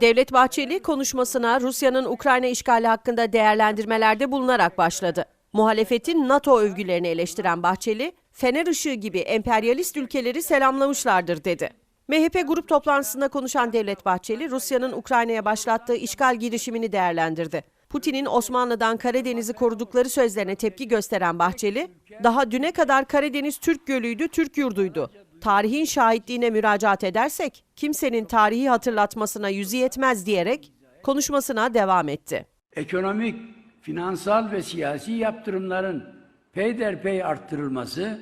Devlet Bahçeli konuşmasına Rusya'nın Ukrayna işgali hakkında değerlendirmelerde bulunarak başladı. Muhalefetin NATO övgülerini eleştiren Bahçeli, Fener ışığı gibi emperyalist ülkeleri selamlamışlardır dedi. MHP grup toplantısında konuşan Devlet Bahçeli, Rusya'nın Ukrayna'ya başlattığı işgal girişimini değerlendirdi. Putin'in Osmanlı'dan Karadeniz'i korudukları sözlerine tepki gösteren Bahçeli, daha düne kadar Karadeniz Türk gölüydü, Türk yurduydu. Tarihin şahitliğine müracaat edersek kimsenin tarihi hatırlatmasına yüzü yetmez diyerek konuşmasına devam etti. ekonomik, finansal ve siyasi yaptırımların peyderpey arttırılması,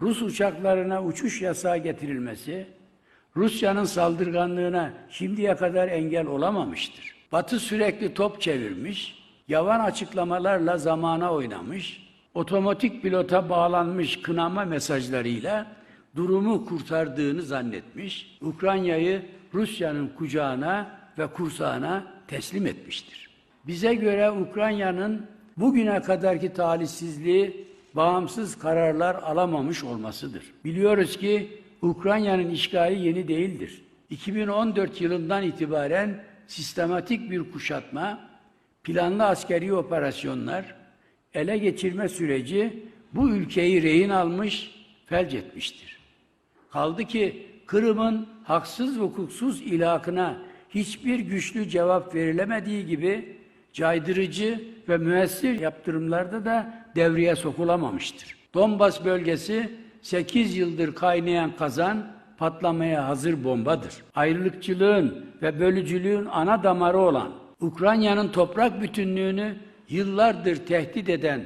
Rus uçaklarına uçuş yasağı getirilmesi, Rusya'nın saldırganlığına şimdiye kadar engel olamamıştır. Batı sürekli top çevirmiş, yavan açıklamalarla zamana oynamış, otomatik pilota bağlanmış kınama mesajlarıyla durumu kurtardığını zannetmiş, Ukrayna'yı Rusya'nın kucağına ve kursağına teslim etmiştir. Bize göre Ukrayna'nın bugüne kadarki talihsizliği bağımsız kararlar alamamış olmasıdır. Biliyoruz ki Ukrayna'nın işgali yeni değildir. 2014 yılından itibaren sistematik bir kuşatma, planlı askeri operasyonlar, ele geçirme süreci bu ülkeyi rehin almış, felç etmiştir. Kaldı ki Kırım'ın haksız hukuksuz ilakına hiçbir güçlü cevap verilemediği gibi caydırıcı ve müessir yaptırımlarda da devreye sokulamamıştır. Donbas bölgesi 8 yıldır kaynayan kazan patlamaya hazır bombadır. Ayrılıkçılığın ve bölücülüğün ana damarı olan Ukrayna'nın toprak bütünlüğünü yıllardır tehdit eden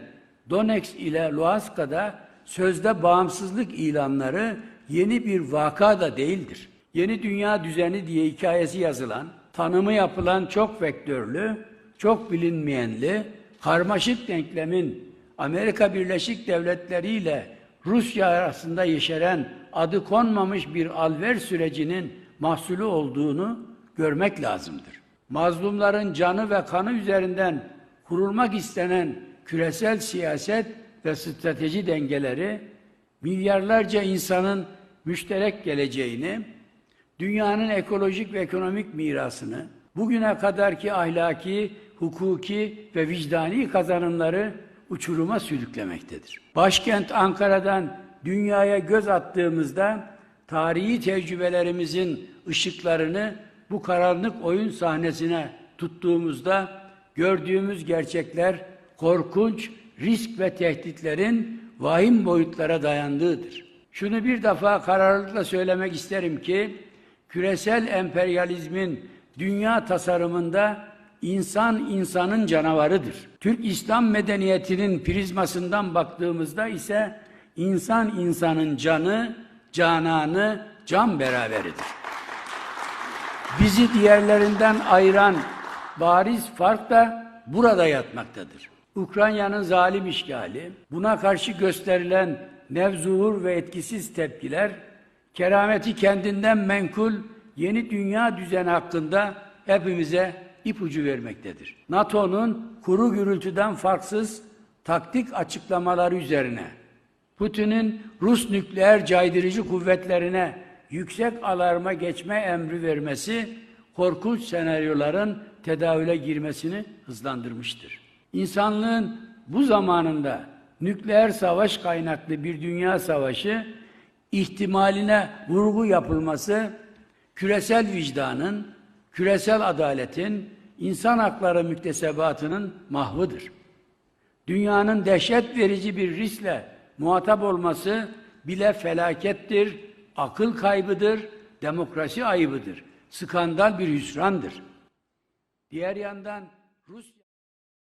Donetsk ile Luhansk'da sözde bağımsızlık ilanları yeni bir vaka da değildir. Yeni dünya düzeni diye hikayesi yazılan, tanımı yapılan çok vektörlü, çok bilinmeyenli, karmaşık denklemin Amerika Birleşik Devletleri ile Rusya arasında yeşeren adı konmamış bir alver sürecinin mahsulü olduğunu görmek lazımdır. Mazlumların canı ve kanı üzerinden kurulmak istenen küresel siyaset ve strateji dengeleri milyarlarca insanın müşterek geleceğini, dünyanın ekolojik ve ekonomik mirasını, bugüne kadarki ahlaki, hukuki ve vicdani kazanımları uçuruma sürüklemektedir. Başkent Ankara'dan dünyaya göz attığımızda tarihi tecrübelerimizin ışıklarını bu karanlık oyun sahnesine tuttuğumuzda gördüğümüz gerçekler korkunç risk ve tehditlerin vahim boyutlara dayandığıdır. Şunu bir defa kararlılıkla söylemek isterim ki küresel emperyalizmin dünya tasarımında insan insanın canavarıdır. Türk İslam medeniyetinin prizmasından baktığımızda ise insan insanın canı, cananı, can beraberidir. Bizi diğerlerinden ayıran bariz fark da burada yatmaktadır. Ukrayna'nın zalim işgali, buna karşı gösterilen nevzuhur ve etkisiz tepkiler, kerameti kendinden menkul yeni dünya düzeni hakkında hepimize ipucu vermektedir. NATO'nun kuru gürültüden farksız taktik açıklamaları üzerine Putin'in Rus nükleer caydırıcı kuvvetlerine yüksek alarma geçme emri vermesi korkunç senaryoların tedavüle girmesini hızlandırmıştır. İnsanlığın bu zamanında nükleer savaş kaynaklı bir dünya savaşı ihtimaline vurgu yapılması küresel vicdanın, küresel adaletin, insan hakları müktesebatının mahvıdır. Dünyanın dehşet verici bir riskle muhatap olması bile felakettir, akıl kaybıdır, demokrasi ayıbıdır, skandal bir hüsrandır. Diğer yandan Rusya